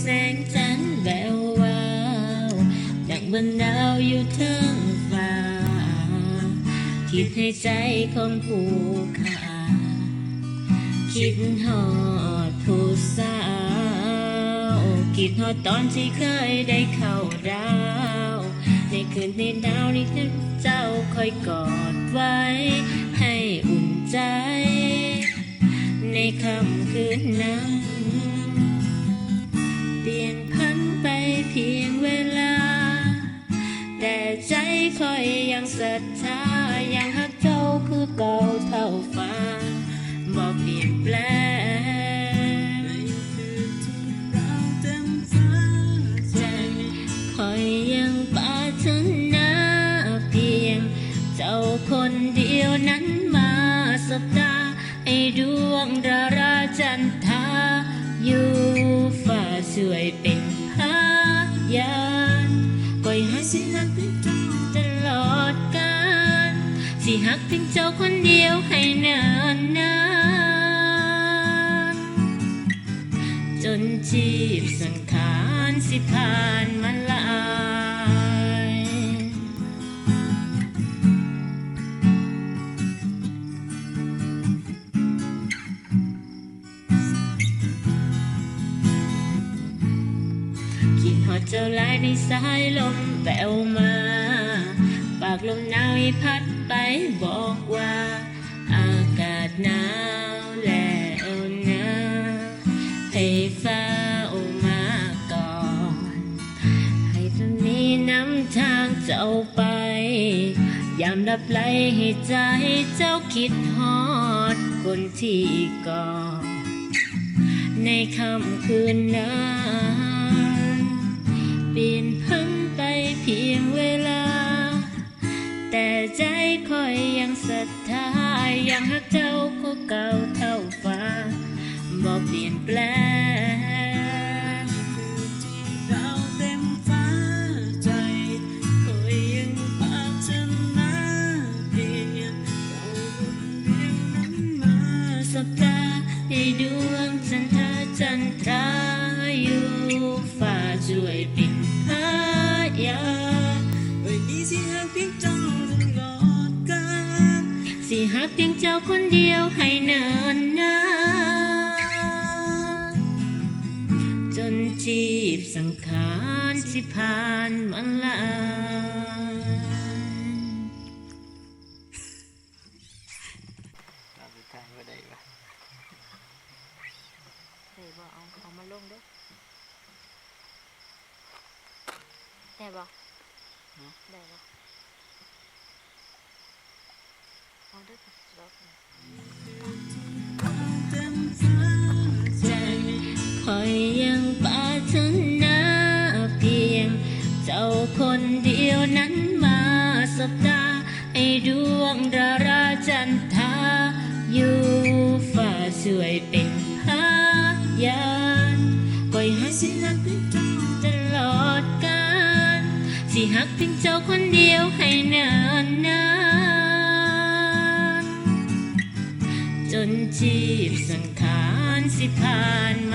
แสงจันทร์แวววาวดังบรรดาวอยู่เทิงฟ้า คิดให้ใจของผู้ขาคิดหอดผู้สาว คิดหอดตอนที่เคยได้เข้าดาว ในคืนที่หนาวนี้เจ้าคอยกอดไว้ ให้อุ่นใจ ในค่ำคืนนั้น คอยยังศรัทธายังหักเจ้าคือเก่าเท่าฟ้าบอกเปลี่ยนแปลงใจคอยยังปรารถนาเพียง เจ้าคนเดียวนั้นมาสบตาให้ดวงดาราจันทราอยู่ฝ่าช่วยเป็น สิหักเพียงเจ้าคนเดียวให้นานนานจนชีพสังขารสิผ่านมาลายคิดหอดเจ้าลายในสายลมแววมาากลมหนาวให้พัดไปบอกว่าอากาศหนาวแล้วนะให้ฟ้าออกมาก่อน ให้ตรงนี้น้ำทางเจ้าไป ยามดับไหลให้ใจเจ้าคิดฮอดคนที่ก่อนในค่ำคืนนั้น ยังหักเจ้าก็เก่าเท่าฟ้าบอกเปลี่ยนแปลงเราเต็มฟ้าใจคอยยังปรารถนาเพียงเราคนเดียวนั้นมาสบตาให้ดวงจันทราจันทรา เพียงเจ้าคนเดียวให้เนินนานจนจีบสังขารสิผ่านมันลายเราสุดท้ายว่าได้ปะเดี๋ยวบอกเอาเอามาลงเด้วยได้บ่ได้บ่ เอาเด้วยกับรอบคอยยังปรารถนาเพียง เจ้าคนเดียวนั้นมาสบตาให้ดวงดาราจันทราอยู่ฝ่าช่วยเป็นพยานก็อยให้สิหักตลอดกาลสิหักเพียงเจ้าคนเดียว ชีพสังขารสิผ่าน